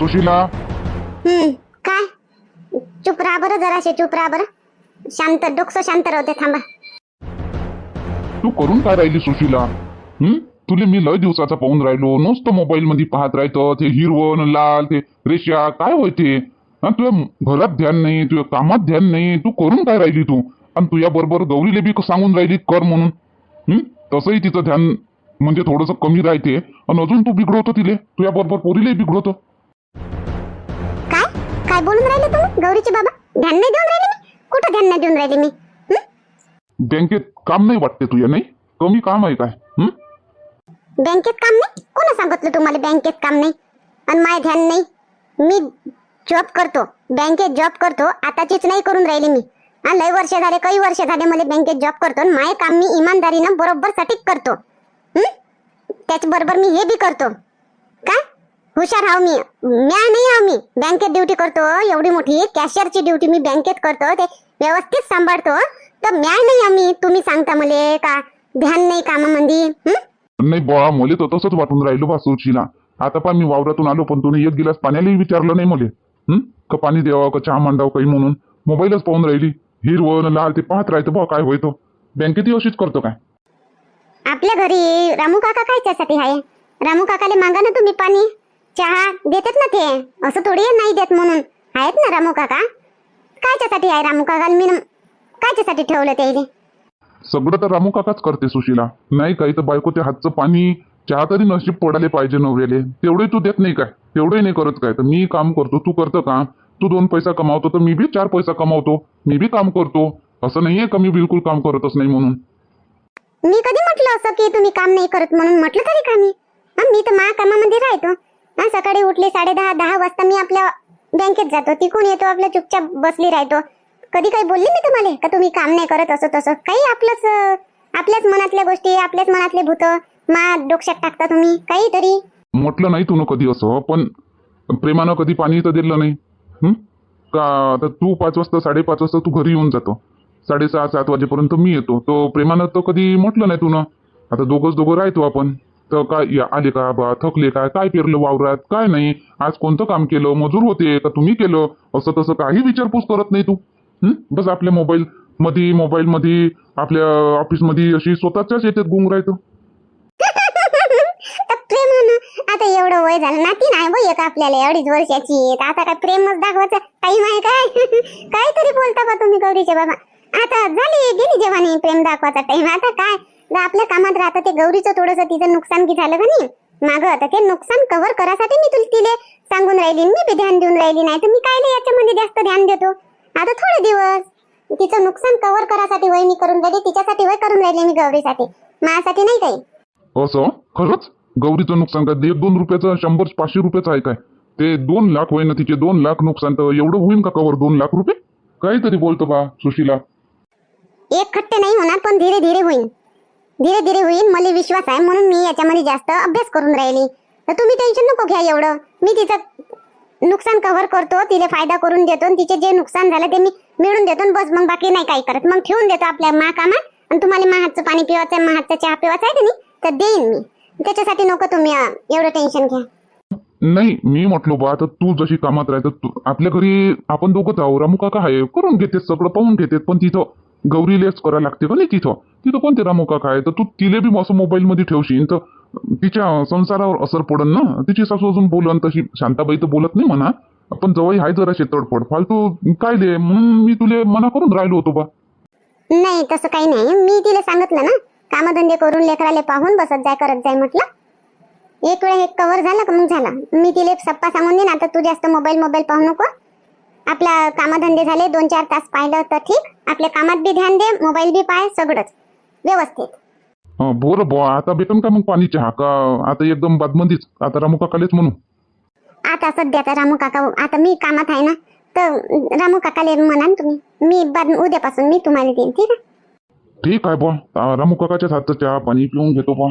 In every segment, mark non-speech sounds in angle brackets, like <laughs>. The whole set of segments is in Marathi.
सुशीला. हम्म काय? चुप राहा बरं जराशे चुप राहा बरं. शांत डोकसं शांत राहते थांबा. तू करून काय राहिली सुशीला? हं तुले मी लय दिवसाचा पाहून राहिलो. नुसतं मोबाईल मध्ये पाहत राहतं. ते हिरवं न लाल ते रेषा काय होय ते? हं, तुझ्या घरात ध्यान नाही तुझ्या कामात ध्यान नाही. तू करून काय राहिली तू? आणि तुझ्या बरोबर गौरीले बी सांगून राहिली कर म्हणून. हं तसंही तिचं ध्यान म्हणजे थोडंसं कमी राहते. आणि अजून तू बिघडवतो तिले. तुझ्या बरोबर पोरीले बिघडवतो. काय बोलून राहिले तुम्ही गौरीचे बाबा? ध्यान नाही देऊन राहिले मी? कुठं ध्यान नाही देऊन राहिले मी? हं? बँकेत काम नाही वाटते तुझ्या नाही? कमी काम आहे काय? हं? बँकेत काम नाही? कोण सांगितलं तुम्हाला बँकेत काम नाही? आणि माय ध्यान नाही? मी जॉब करतो. बँकेत जॉब करतो. आताचीच नाही करून राहिली मी. हा लय वर्ष झाले काही वर्ष झाले मला बँकेत जॉब करतो. आणि माय काम मी इमानदारीनं बरोबर सटीक करतो. हं? त्याचबरोबर मी हे बी करतो. काय? हुशार हाव मी. म्या नाही हाव मी. बँकेत ड्युटी करतो एवढी मोठी. कॅशियरची ड्युटी मी बँकेत करतो ते व्यवस्थित सांभाळतो. तर म्या नाही आम्ही तुम्ही सांगता मले का? ध्यान नाही कामामध्ये हं? नाही बा मले तर तसंच वाटून राहिलो बा सुशीला आता पा मी वावरातून आलो पण तुम्ही एक गिलास पाण्यालाही विचारलं नाही मले. हं? का पाणी द्यावं का चहा मांडावं काही म्हणून? मोबाईलच पाहून राहिली. हिरवं न लाल ते पाहत राहतं बा काय होय तो बँकेतही अशीच करतो काय? आपल्या घरी रामू काका कायच्यासाठी आहे रामू काकाले मागा ना तुम्ही पाणी? चहा देतात ना ते? असं थोडी नाही देत म्हणून. आहेत ना रामू काका? कायच्यासाठी आहे रामू काका? मी कायच्यासाठी ठेवलं ते? सगळं तर रामू काकाच करते सुशीला. नाही काही तर बायको ते हातचं पाणी चहा तरी नशीब पडायला पाहिजे नवऱ्याले. तेवढे तू देत नाही काय? तेवढे नाही करत काय? तर मी काम करतो तू करतं काम तू दोन पैसा कमावतो तर मी बी चार पैसा कमावतो. मी बी काम करतो. असं नाहीये का मी बिलकुल काम करतच नाही म्हणून? मी कधी म्हटलं असं की तुम्ही काम नाही करत म्हणून? म्हटलं तरी का मी? मी तर मा कामामध्ये राहतो. हा सकाळी उठले साडे दहा दहा वाजता मी आपल्या बँकेत जातो. तिकून येतो आपल्या चुपचाप बसली राहतो. कधी काही बोलली मी तुम्हाला? का तुम्ही काम नाही करत असं तसं? काही आपलंच आपल्याच मनातल्या गोष्टी आपल्याच मनातले भूत मा डोक्यात टाकता तुम्ही? काहीतरी म्हटलं नाही तू कधी असं पण प्रेमानं कधी पाणी तर दिलं नाही. का आता तू पाच वाजता साडेपाच वाजता तू घरी येऊन जातो. साडेसहा सात वाजेपर्यंत मी येतो. तो प्रेमानं तर कधी म्हटलं नाही तुनं आता दोघंच दोघं राहतो आपण. तर काय या- आले का बा? थकले काय? काय पेरलं वावरात? काय नाही? आज कोणतं काम केलं? मजूर होते का तुम्ही केलं? असं तसं काही विचारपूस करत नाही तू. बस आपल्या मोबाईल मध्ये मोबाईल मध्ये आपल्या ऑफिसमध्ये अशी स्वतःच्याच येतात गुंग राहतो <laughs> आता एवढं वय झालं नाती नाही बघ एक आपल्याला अडीच वर्षाची. आता काय प्रेमच दाखवायचं टाईम आहे काय? <laughs> काहीतरी बोलता बा तुम्ही गौरीच्या बाबा? आता झाली गेली जेव्हा प्रेम दाखवायचा टाइम आता काय? आपल्या कामात राहतं ते गौरीचं थोडंसं तिचं नुकसान की झालं का नाही? माग आता ते नुकसान कव्हर करासाठी मी तुला तिले सांगून राहिली मी बी ध्यान देऊन राहिली. नाही तर मी काय याच्यामध्ये जास्त ध्यान देतो? आता थोडे दिवस. तिचं नुकसान कव्हर करासाठी वय मी करून राहिली तिच्यासाठी वय करून राहिली मी गौरीसाठी. माझ्यासाठी नाही काही. असं खरंच? गौरीचं नुकसान काय एक दोन रुपयाचं शंभर पाचशे रुपयाचं आहे काय? ते दोन लाख होईना तिचे दोन लाख नुकसान तर एवढं होईन का कवर दोन लाख रुपये? काहीतरी बोलतो बा सुशीला. एक खट्टे नाही होणार पण धीरे धीरे होईल धीरे धीरे होईल मला विश्वास आहे म्हणून मी याच्यामध्ये जास्त अभ्यास करून राहिली. तर तुम्ही टेन्शन नको घ्या एवढं. मी तिचं नुकसान कव्हर करतो तिला फायदा करून देतो आणि तिचे जे नुकसान झालं ते मी मिळून देतो बस मग बाकी नाही काही करत. मग ठेवून देतो आपल्या मा कामात आणि तुम्हाला महाचं पाणी पिवायचं आहे महातचा चहा पिवायचा आहे का नाही? तर देईन मी. त्याच्यासाठी नको तुम्ही एवढं टेन्शन घ्या. नाही मी म्हटलो बा आता तू जशी कामात राहत तू आपल्या घरी आपण दोघं आहो रामू काका आहे करून घेते सगळं पाहून घेते पण तिथं गौरीलेच करायला लागते का नाही तिथं? तिथं कोणते रामू काका आहे. तर तू तिले बी असं मोबाईल मध्ये ठेवशील तर तिच्या संसारावर असर पडन ना? तिची सासू अजून बोलन तशी. शांताबाई तर बोलत नाही म्हणा. पण जवळ आहे जरा तडफड. फालतू काय दे? म्हणून मी तुले मना करून राहिलो होतो बा. नाही तसं काही नाही. मी तिला सांगितलं ना कामधंदे करून लेकराले पाहून बसत जाय करत जाय म्हटलं. एक वेळ हे कव्हर झालं का? मग झालं. मी तिला सप्पा सांगून देईन आता तू जास्त मोबाईल मोबाईल पाहू नको. आपला कामधंदे झाले दोन चार तास पाहिलं तर ठीक. आपल्या कामात बी ध्यान दे मोबाईल बी पाय सगळंच. व्यवस्थित. हं, बरं बुवा आता भेटन का मग पाणी चहा? का आता एकदम बादमंदीच आता रामू काकालेच म्हणू आता सध्या तर रामू काका आता मी कामात आहे ना तर रामू काकाले म्हणा तुम्ही. मी बाद उद्यापासून मी तुम्हाला देईन ठीक आहे? ठीक आहे बुवा. रामू काकाच्याच हातचं चहा पाणी पिऊन घेतो बुवा.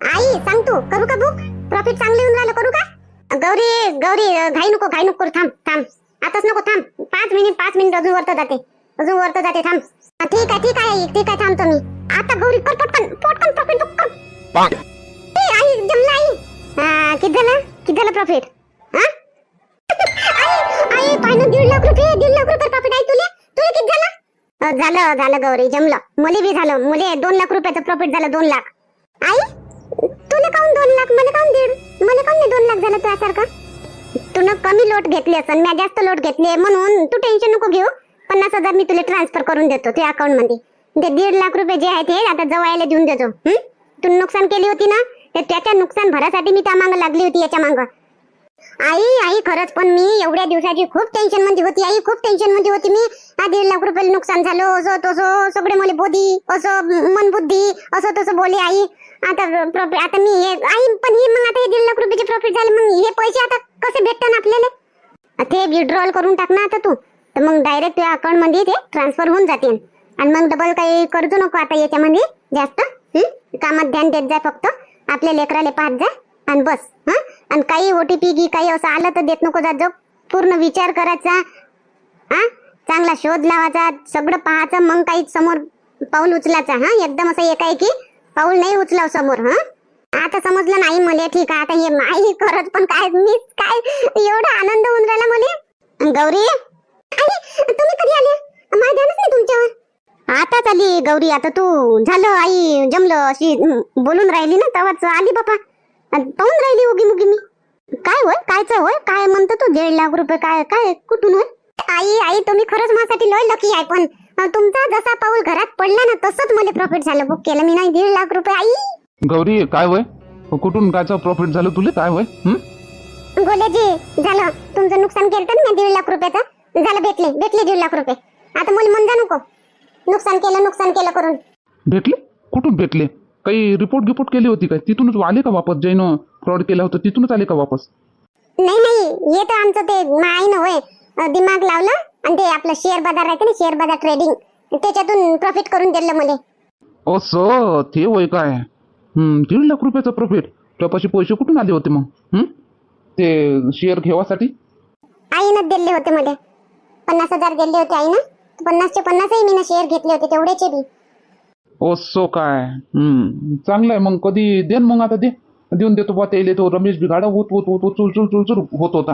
आई सांग तू करू का बुक प्रॉफिट चांगले येऊन राहिलं करू का? गौरी गौरी घाई नको घाई नको थांब थांब. आताच नको थांब. पाच मिनिट पाच मिनिट अजून वरत जाते. अजून वरत जाते थांब. ठीक आहे ठीक आहे ठीक आहे थांबतो मी. आता गौरी कर पटकन पटकन प्रॉफिट आई जमला आई. किती झालं? किती झालं प्रॉफिट आई पाहिलं दीड लाख रुपये दीड लाख रुपये प्रॉफिट आहे तुला. तुला किती झालं? झालं झालं गौरी जमलं. मुली बी झालं. मुले दोन लाख रुपयाचं प्रॉफिट झालं दोन लाख. आई? तुला काऊन दोन लाख? मला काऊन दीड? मला काऊन नाही दोन लाख झालं तुझ्यासारखं? तुनं कमी लोट घेतली असन मी जास्त लोट घेतली म्हणून तू टेन्शन नको घेऊ. पन्नास हजार मी तुला ट्रान्सफर करून देतो तुझ्या अकाउंटमध्ये. ते दीड लाख रुपये जे आहेत ते आता जवळला देऊन देतो. तू नुकसान केली होती ना? तर त्याच्या नुकसान भरासाठी मी त्या मागं लागली होती याच्या मागं. आई आई खरंच पण मी एवढ्या दिवसाची खूप टेन्शनमध्ये होती. आई खूप टेन्शनमध्ये होती. मी हा दीड लाख रुपये नुकसान झालं. असं तसं सगळे मला बोधी असं मन बुद्धी असं तसं बोले आई. आता प्रॉफिट आता मी हे आई पण ही मग आता हे दीड लाख रुपयाचे प्रॉफिट झाले. मग हे पैसे आता कसे भेटतात आपल्याला? ते विड्रॉल करून टाक ना आता तू. तर मग डायरेक्ट तुझ्या अकाउंटमध्ये ते ट्रान्सफर होऊन जातील. आणि मग डबल काही कर्ज नको आता याच्यामध्ये. जास्त कामात ध्यान देत जा फक्त. आपल्या लेकराला पाहत जा. आणि बस हा? आणि काही ओटीपी गी काही असं आलं तर देत नको जात जाऊ पूर्ण विचार करायचा हा? चांगला शोध लावायचा सगळं पाहायचं मग काही समोर पाऊल उचलायचा हा? एकदम असं एकाएकी पाऊल नाही उचलाव समोर हा? आता समजलं नाही मला ठीक आहे. आता हे माही करत पण काय मी काय? एवढा आनंद होऊन राहिला मला. गौरी? आई तुम्ही कधी आले? माझ्या ध्यानच नाही तुमच्यावर. आताच आली गौरी आता तू. झालं आई जमलं अशी बोलून राहिली ना तेव्हाच आली बापा. पाहून राहिली उगी मुगी मी. काय होय? कायच होय? काय म्हणतो तू? दीड लाख रुपये काय काय कुठून होय? आई आई तुम्ही खरंच माझ्यासाठी लय लकी आहे पण तुमचा जसा पाऊल घरात पडला ना तसंच मला प्रॉफिट झालं. बुक केलं मी नाही. दीड लाख रुपये आई! गौरी काय वय कुठून कायचं प्रॉफिट झालं तुले? काय वय हं? गोल्याजी झालं. तुमचं नुकसान केलं ना दीड लाख रुपयाचं झालं भेटले. भेटले दीड लाख रुपये. आता मला म्हणजा नको. नुकसान केलं नुकसान केलं करून. भेटले? कुठून भेटले? काही रिपोर्ट गिपोर्ट केली होती काय? तिथूनच आले का वापस? जैन फ्रॉड केला होता तिथूनच आले का वापस? नाही नाही. तर आमचं ते माय होय दिमाग लावलं आणि ते आपलं शेअर बाजार राहते ना शेअर बाजार ट्रेडिंग त्याच्यातून प्रॉफिट करून दिलं मला. असं? ते होय काय? हं, दीड लाख रुपयाचं प्रॉफिट त्यापाशी पैसे कुठून आले होते मग? हं? ते शेअर घेवासाठी? आईनं दिले होते मला. पन्नास हजार दिले होते आईनं. पन्नासचे पन्नासही मी शेअर घेतले होते तेवढेचे बी. असं काय? हं, चांगलं आहे. मग कधी देन मग आता दे देऊन देतो बा त्याले तो रमेश बिघाडा होत होत होत चुल चुल चुल चुल होत होता.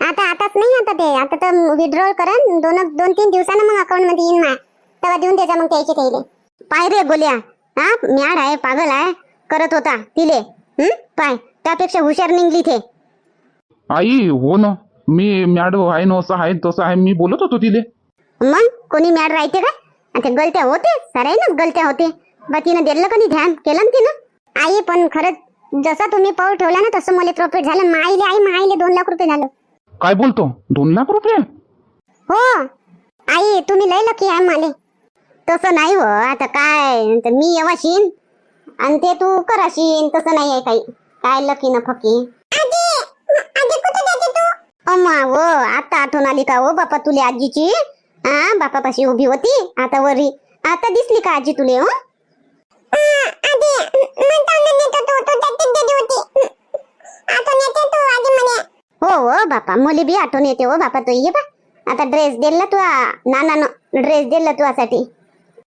आता आताच नाही आता ते. आता तर विड्रॉल करा दोन दोन तीन दिवसानं मग अकाउंटमध्ये येईन मा तेव्हा देऊन द्यायचा मग त्याचे त्याले. पाय रे गोल्या. हा? म्याड आहे पागल आहे. करत होता तिले. हं? पाय. त्यापेक्षा हुशार निघली ते. आई हो ना. मी मॅड आहे ना असं आहे तसं आहे. मी बोलत होतो तिले. मग? कोणी मॅड राहते का? ते गलत्या होते? साऱ्यानच गलत्या होते. बा तिनं दिलं कधी ध्यान? केलं ना तिनं? आई पण खरंच जसा तुम्ही पाऊल ठेवला ना तसं मला प्रॉफिट झालं. माईले आई माईले दोन लाख रुपये झालं. काय बोलतो? दोन लाख रुपये? हो. आई तुम्ही लय लकी आहे माले. तसं नाही हो. आता काय? तर मी येवाशीन. आणि ते तू कराशीन. तसं नाही आहे काही. काय लकी ना फकी अम्मा हो आता आठवण आली का हो बापा तुले आजीची? हा बापापाशी उभी होती. आता वरी. आता दिसली का आजी तुले हो हो हो बापा. मुली बी आठवण येते हो बापा. तू ये बा. आता ड्रेस दिला तू नानानं. ड्रेस दिला तुझ्यासाठी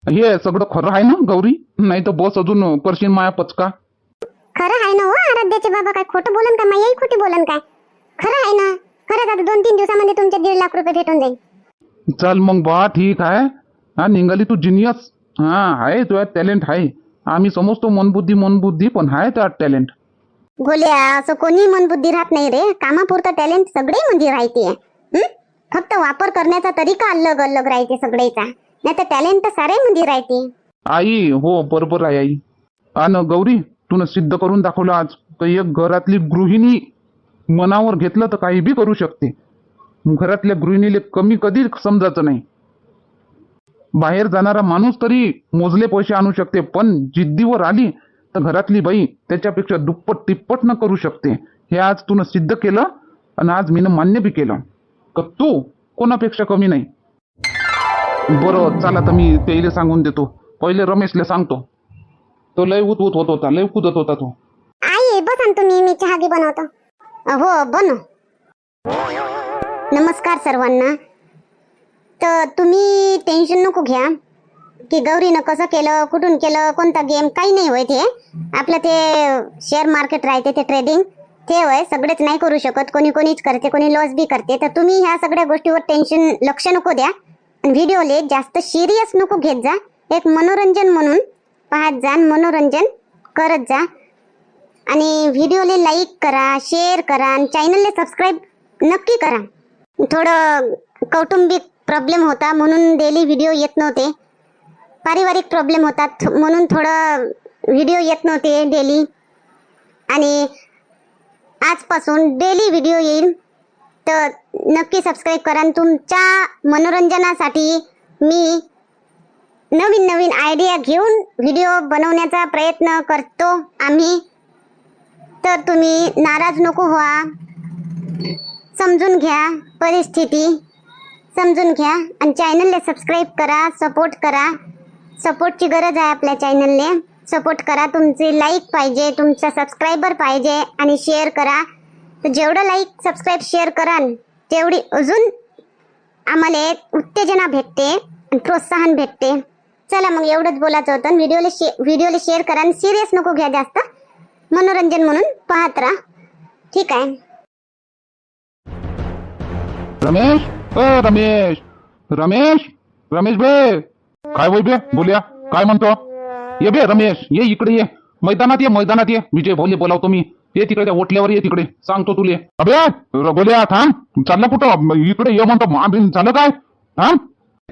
हे सगळं खरं आहे ना गौरी? नाही तर बस अजून करशील माया पचका? खरं आहे ना हो आराध्याचे बाबा काय खोटं बोलन का? माई खोटी बोलन काय? खरं आहे ना? खरंच आता दोन तीन दिवसामध्ये तुमचे दीड लाख रुपये भेटून जाईल. चल मग बा ठीक आहे. हा निघाली तू जिनियस हा आहे तुझ्या टॅलेंट आहे. आम्ही समजतो मनबुद्धी मनबुद्धी पण आहे त्यात टॅलेंट गोल्या असं कोणी मनबुद्धी राहत नाही रे. कामापुरतं टॅलेंट सगळे मध्ये राहते हं? फक्त वापर करण्याचा तरीका अलग अलग राहते सगळेचा. नाही तर टॅलेंट तर सारे मध्ये राहते. आई हो बरोबर आहे आई. आणि गौरी तुनं सिद्ध करून दाखवलं आज. तर एक घरातली गृहिणी मनावर घेतलं तर काही बी करू शकते. घरातल्या गृहिणीले कमी कधी समजायचं नाही. बाहेर जाणारा माणूस तरी मोजले पैसे आणू शकते पण जिद्दीवर आली तर घरातली बाई त्याच्यापेक्षा दुप्पट तिप्पट न करू शकते. हे आज तुनं सिद्ध केलं आणि आज मीनं मान्य बी केलं. का तू कोणापेक्षा कमी नाही? बरं चला तर मी त्याला सांगून देतो. पहिले रमेशला सांगतो. तो लय उत उत होत होता लय कुदत होता तो. आई बसा तुम्ही मी चहा बनवतो. हो बनव नमस्कार सर्वांना. तर तुम्ही टेन्शन नको घ्या. की गौरीनं कसं केलं कुठून केलं कोणता गेम काही नाही होय ते. आपलं ते शेअर मार्केट राहते ते ट्रेडिंग ते होय सगळेच नाही करू शकत. कोणी कोणीच करते कोणी लॉस बी करते. तर तुम्ही ह्या सगळ्या गोष्टीवर टेन्शन लक्ष नको द्या. व्हिडिओले जास्त सिरियस नको घेत जा. एक मनोरंजन म्हणून पाहत जा आणि मनोरंजन करत जा. आणि व्हिडिओले लाईक करा शेअर करा आणि चॅनलले सबस्क्राईब नक्की करा. थोडं कौटुंबिक प्रॉब्लेम होता म्हणून डेली व्हिडिओ येत नव्हते. पारिवारिक प्रॉब्लेम होतात म्हणून थोडं व्हिडिओ येत नव्हते डेली आणि आजपासून डेली व्हिडिओ येईल. तर नक्की सबस्क्राईब करा आणि तुमच्या मनोरंजनासाठी मी नवीन नवीन आयडिया घेऊन व्हिडिओ बनवण्याचा प्रयत्न करतो आम्ही. तर तुम्ही नाराज नको व्हा. समजून घ्या परिस्थिती समजून घ्या आणि चॅनलला सबस्क्राईब करा सपोर्ट करा. सपोर्टची गरज आहे आपल्या चॅनलने सपोर्ट करा तुमचे लाईक पाहिजे तुमचा सबस्क्रायबर पाहिजे आणि शेअर करा. तर जेवढं लाईक सबस्क्राईब शेअर कराल तेवढी अजून आम्हाला उत्तेजना भेटते आणि प्रोत्साहन भेटते. चला मग एवढंच बोलायचं होतं. व्हिडिओला शे व्हिडिओला शेअर करा आणि सिरियस नको घ्या जास्त. मनोरंजन म्हणून पाहत राहा. ठीक आहे. रमेश? ए रमेश. रमेश? रमेश बे. काय वय बे? बोल्या. काय म्हणतो? ये बे रमेश. ये इकडे ये. मैदानात ये मैदानात ये. विजय भोले बोलावतो मी. ये तिकडे त्या ओटल्यावर ये तिकडे. सांगतो तुले. अबे र- थांब चाललं कुठं? इकडे ये म्हणतो. मा- झालं काय? थांब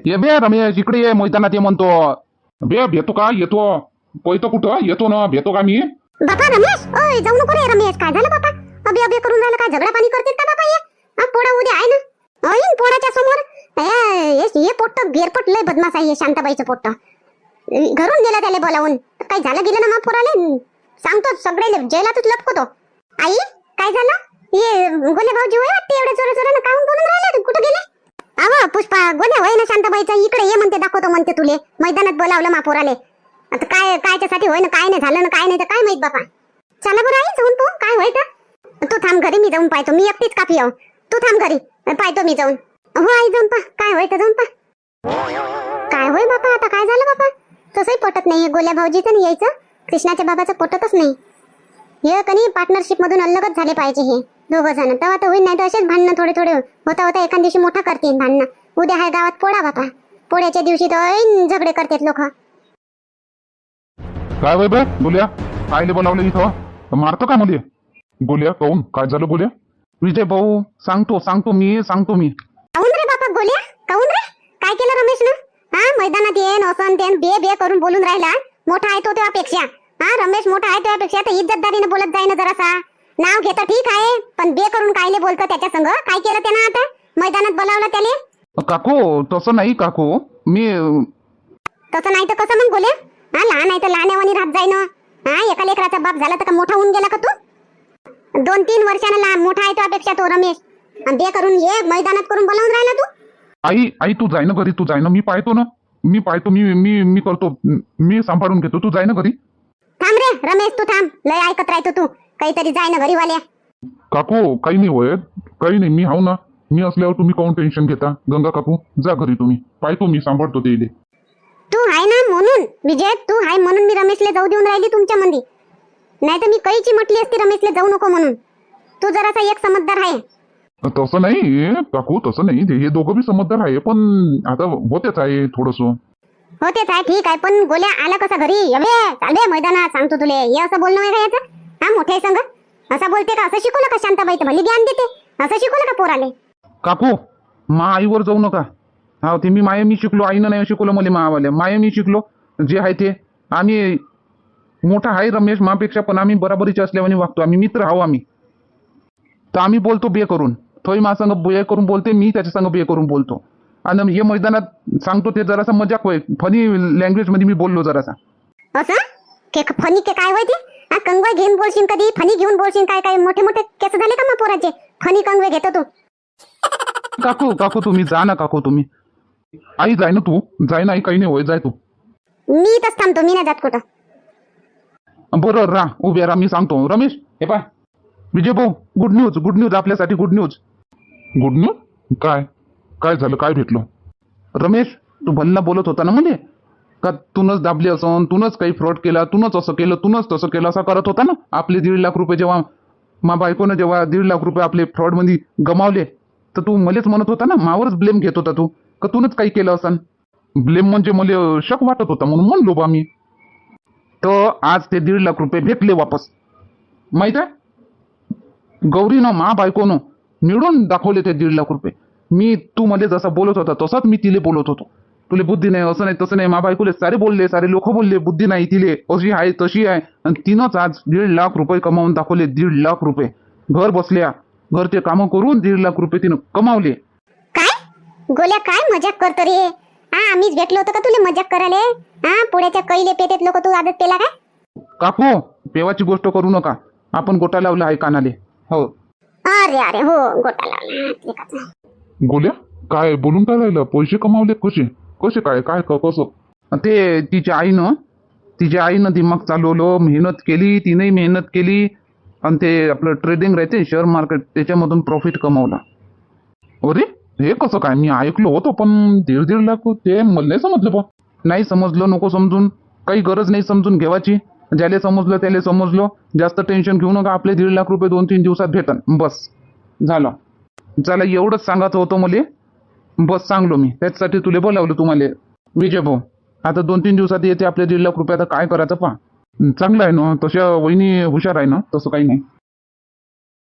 ये बे रमेश इकडे ये. मैदानात ये म्हणतो. बे भेटतो का? येतो. पोहतो कुठं? येतो ना. भेटतो का मी? बापा रमेश? ओय जाऊ नको रे रमेश. काय झालं बापा? अबे अबे करून राहिलं काय? झगडा पाणी करतील का बापा ये? हा, पोळा उद्या आहे ना? अय पोराच्या समोर. हे पोट्ट गेरपट लय बदमाश आहे शांताबाईचं पोट्ट. घरून गेला त्याला बोलावून. काय झालं गेलं ना मग पोराले? सांगतो सगळे जेलातच लपकतो. आई काय झालं? ये गोले भाऊजी होय वाटते एवढ्या चोर चोर काहून बोलून राहिले? कुठं गेले? अव पुष्पा गोल्या होय ना शांताबाईचा? इकडे ये म्हणते दाखवतो म्हणते तुले. मैदानात बोलावलं मा पोराले. आता काय कायच्यासाठी होय ना काय नाही झालं ना काय नाही तर काय माहीत बापा. चला बरं आई जाऊन तू काय होय तर. तू थांब घरी मी जाऊन पाहतो. मी एकटीच कापी आहो. तू थांब घरी. पाहतो मी जाऊन. हो आई जाऊन पा. काय होय तर जाऊन पा. काय होय बापा आता काय झालं बापा? तसंही पटत नाही गोल्या भाऊजीचं नाही यायचं. कृष्णाच्या बाबाचं पटतच नाही. हे कनी पार्टनरशिप मधून अलगच झाले पाहिजे हे. दोघ जण. तेव्हा तर होईल नाही तर असेच भांडणं थोडे थोडे. होता होता एखाद दिवशी मोठा करतील भांडणं. उद्या ह्या गावात पोळा बापा. पोळ्याच्या दिवशी तर ऐन झगडे करतात लोक. काय वय बे बोल्या कायले बोलावलं इथं. मारतो का मुली? बोल्या काऊन? काय झालं बोल्या विजय भाऊ सांगतो सांगतो मी सांगतो मी. काऊन रे बापा गोल्या? काऊन रे? काय केलं रमेश ना हा मैदानात येन असं तेन बे बे करून बोलून राहिला. मोठा आहे तो तेव्हापेक्षा. हा रमेश मोठा आहे तेव्हापेक्षा तर इज्जतदारीने बोलत जाईन जरासा. नाव घेतं ठीक आहे पण बे करून कायले बोलतं त्याच्या संग? काय केलं त्यानं आता? मैदानात बोलावलं त्याले? काकू तसं नाही काकू. मी तसं नाही तर कसं मग गोल्या? हा लहान आहे तर लहान्यावानी राहत जाईन. हा एका लेकराचा बाप झाला तर का मोठा होऊन गेला का तू? दोन तीन वर्षानं लहान मोठा आहे त्यापेक्षा तो रमेश. आणि बे करून ये मैदानात करून बोलावून राहिला तू? आई आई तू जाय ना घरी तू जाय ना. मी पाहतो ना. मी पाहतो मी मी मी करतो. मी सांभाळून घेतो. तू जाय ना घरी. थांब रे रमेश तू थांब. लय ऐकत राहतो तू. काहीतरी जाय ना घरी वाल्या काकू काही नाही होय. काही नाही मी हाव ना. मी असल्यावर तुम्ही काऊन टेन्शन घेता? गंगा काकू जा घरी तुम्ही. पाहतो मी सांभाळतो ते इले. तू आहे ना म्हणून. विजय तू आहे म्हणून मी रमेशला जाऊ देऊन राहिली तुमच्या मंदी. नाही तर मी कैची म्हटली असती रमेशला जाऊ नको म्हणून. तू जरासा एक समजदार आहे. तसं नाही काकू तसं नाही. ते हे दोघं बी समजदार आहे पण आता होतेच आहे थोडस. हो तेच आहे ठीक आहे पण गोल्या आला कसा घरी? अबे चाल बे मैदानात सांगतो तुले. हे असं बोलणं आहे का याचं? हा मोठे संग? असं बोलते का? असं शिकवलं का शांताबाई तर भली ज्ञान देते. असं शिकवलं का पोराले? काकू मा आईवर जाऊ नका. हा ते मी माये मी शिकलो आईनं नाही शिकवलं मला मावाले. माये मी शिकलो जे आहे ते. आम्ही मोठा आहे रमेश मापेक्षा पण आम्ही बराबरीचे असल्याने वागतो. आम्ही मित्र आहो आम्ही. तर आम्ही बोलतो बे करून. थोडी मा संग बे करून बोलते मी त्याच्या संग बे करून बोलतो. आणि हे मैदानात सांगतो ते जरासा मजाक होय. फनी लँग्वेजमध्ये मी बोललो जरासा. असं? के फनी के काय होय ते? हा कंगवा घेऊन बोलशील कधी? फनी घेऊन बोलशील काय काय? मोठे मोठे केस झाले का मग पोराचे? फनी कंगवे घेतो तू. काकू काकू तुम्ही जा ना काकू तुम्ही. आई जाय ना तू. जाय ना आई काही नाही होय जाय तू. मी इथंच थांबतो मी नाही जात कुठं. बरं रा उभे राहा मी सांगतो. रमेश हे पाय विजय भाऊ गुड न्यूज गुड न्यूज आपल्यासाठी गुड न्यूज गुड न्यूज काय? काय झालं? काय भेटलं? रमेश तू भल्ला बोलत होता ना मध्ये का तूनच दाबली असन तूनच काही फ्रॉड केला तूनच असं केलं तूनच तसं केलं असं करत होता ना? आपले दीड लाख रुपये जेव्हा मा बायकोनं जेव्हा दीड लाख रुपये आपले फ्रॉडमध्ये गमावले तर तू मलेच म्हणत होता ना? मावरच ब्लेम घेत होता तू. का तूनच काही केलं असन? ब्लेम म्हणजे मला शक वाटत होता म्हणून म्हणलो बा मी. तर आज ते दीड लाख रुपये भेटले वापस. माहीत आहे? गौरीनं मा बायकोनं मिळून दाखवले ते दीड लाख रुपये. मी तू मध्ये जसा बोलत होता तसाच मी तिले बोलत होतो. तुले बुद्धी नाही असं नाही तसं नाही. मा बायकोले सारे बोलले सारे लोक बोलले बुद्धी नाही तिले. अशी आहे तशी आहे. आणि तिनंच आज दीड लाख रुपये कमावून दाखवले दीड लाख रुपये. घर बसल्या घरचे कामं करून दीड लाख रुपये तिनं कमावले. काय? गोल्या काय मजाक करतो रे हा आम्हीच भेटलो होतो का तुला? मजाक करायला? हा पुण्याच्या कैले पेटेत लोक तू आदत पेला काय काकू पेवाची गोष्ट करू नका. आपण गोटा लावला आहे कानाले. हो. अरे अरे हो गोटा लावला. गोल्या? काय बोलून काय राहिलं? पैसे कमावले कसे? कसे काय? काय क- कसं? ते तिच्या आईनं तिच्या आईनं दिमाग चालवलं मेहनत केली तिनेही मेहनत केली आणि ते आपलं ट्रेडिंग राहते शेअर मार्केट त्याच्यामधून प्रॉफिट कमावला. अरे? हे कसं काय? मी ऐकलो होतो पण दीड दीड लाख ते मला नाही समजलं बा. नाही समजलं नको समजून. काही गरज नाही समजून घेवायची ज्याला समजलं त्याला समजलं. जास्त टेन्शन घेऊ नका आपले दीड लाख रुपये दोन तीन दिवसात भेटन. बस. झालं. चला एवढंच सांगायचं होतं मला. बस सांगलो मी. त्याच्यासाठी तुले बोलावलं तुम्हाला. विजय भाऊ आता दोन तीन दिवसात येते आपले दीड लाख रुपये आता काय करायचं पहा. चांगलं आहे ना तशा वहिनी हुशार आहे ना तसं काही नाही.